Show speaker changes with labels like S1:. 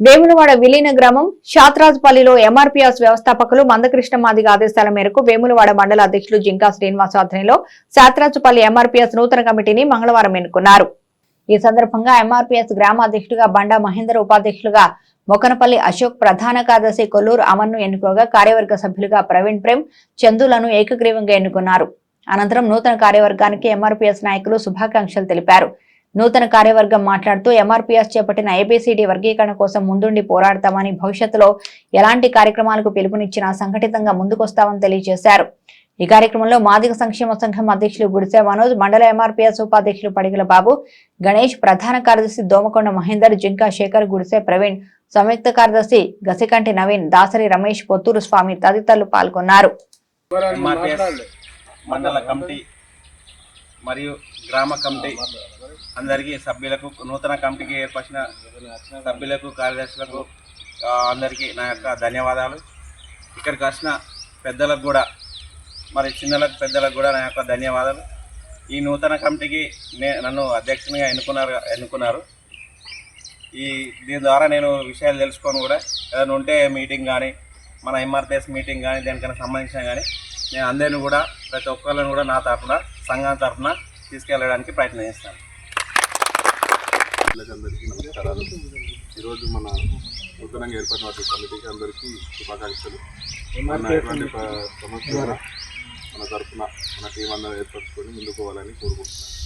S1: వేములవాడ విలీన గ్రామం శాత్రాజ్పల్లిలో ఎంఆర్పీఎస్ వ్యవస్థాపకులు మందకృష్ణ మాదిగ ఆదేశాల మేరకు వేములవాడ మండల అధ్యక్షులు జింకా శ్రీనివాస్ ఆధ్వర్యంలో శాత్రాజ్పల్లి ఎంఆర్పీఎస్ నూతన కమిటీని మంగళవారం ఎన్నుకున్నారు. ఈ సందర్భంగా ఎంఆర్పీఎస్ గ్రామ అధ్యక్షుడిగా బండా మహేందర్ ఉపాధ్యక్షులుగా మొకనపల్లి అశోక్ ప్రధాన కార్యదర్శి కొల్లూరు అమర్ను ఎన్నుకోగా కార్యవర్గ సభ్యులుగా ప్రవీణ్ ప్రేమ్ చందులను ఏకగ్రీవంగా ఎన్నుకున్నారు. అనంతరం నూతన కార్యవర్గానికి ఎంఆర్పీఎస్ నాయకులు శుభాకాంక్షలు తెలిపారు. నూతన కార్యవర్గం మాట్లాడుతూ ఎంఆర్పీఎస్ చేపట్టిన ఏపీసీడీ వర్గీకరణ కోసం ముందుండి పోరాడతామని భవిష్యత్తులో ఎలాంటి కార్యక్రమాలకు పిలుపునిచ్చినా సంఘటితంగా ముందుకొస్తామని తెలియజేశారు. ఈ కార్యక్రమంలో మాదిక సంక్షేమ సంఘం అధ్యక్షులు గుడిసే మనోజ్ మండల ఎంఆర్పీఎస్ ఉపాధ్యక్షులు పడిగల బాబు గణేష్ ప్రధాన కార్యదర్శి దోమకొండ మహేందర్ జింకా శేఖర్ గుడిసే ప్రవీణ్ సంయుక్త కార్యదర్శి గసికంటి నవీన్ దాసరి రమేష్ పొత్తూరు స్వామి తదితరులు పాల్గొన్నారు.
S2: మండల కమిటీ మరియు గ్రామ కమిటీ అందరికీ సభ్యులకు నూతన కమిటీకి ఏర్పరిచిన సభ్యులకు కార్యదర్శులకు అందరికీ నా యొక్క ధన్యవాదాలు. ఇక్కడికి వచ్చిన పెద్దలకు కూడా మరి చిన్నలకు పెద్దలకు కూడా నా యొక్క ధన్యవాదాలు. ఈ నూతన కమిటీకి నే నన్ను అధ్యక్షునిగా ఎన్నుకున్నారు ఎన్నుకున్నారు. ఈ దీని ద్వారా నేను విషయాలు తెలుసుకొని కూడా ఏదైనా ఉంటే మీటింగ్ కానీ మన ఎంఆర్పిఎస్ మీటింగ్ కానీ దేనికైనా సంబంధించిన కానీ నేను అందరిని కూడా ప్రతి ఒక్కరిని కూడా నా తరఫున సంఘం తరఫున తీసుకెళ్ళడానికి ప్రయత్నం చేస్తాను.
S3: అందరికీ నమస్కారాలు. ఈరోజు మన నూతనంగా ఏర్పడిన కమిటీకి అందరికీ శుభాకాంక్షలు. సమస్య మన తరఫున మన టీం అందరూ ఏర్పరచుకొని ముందుకు పోవాలని కోరుకుంటున్నాను.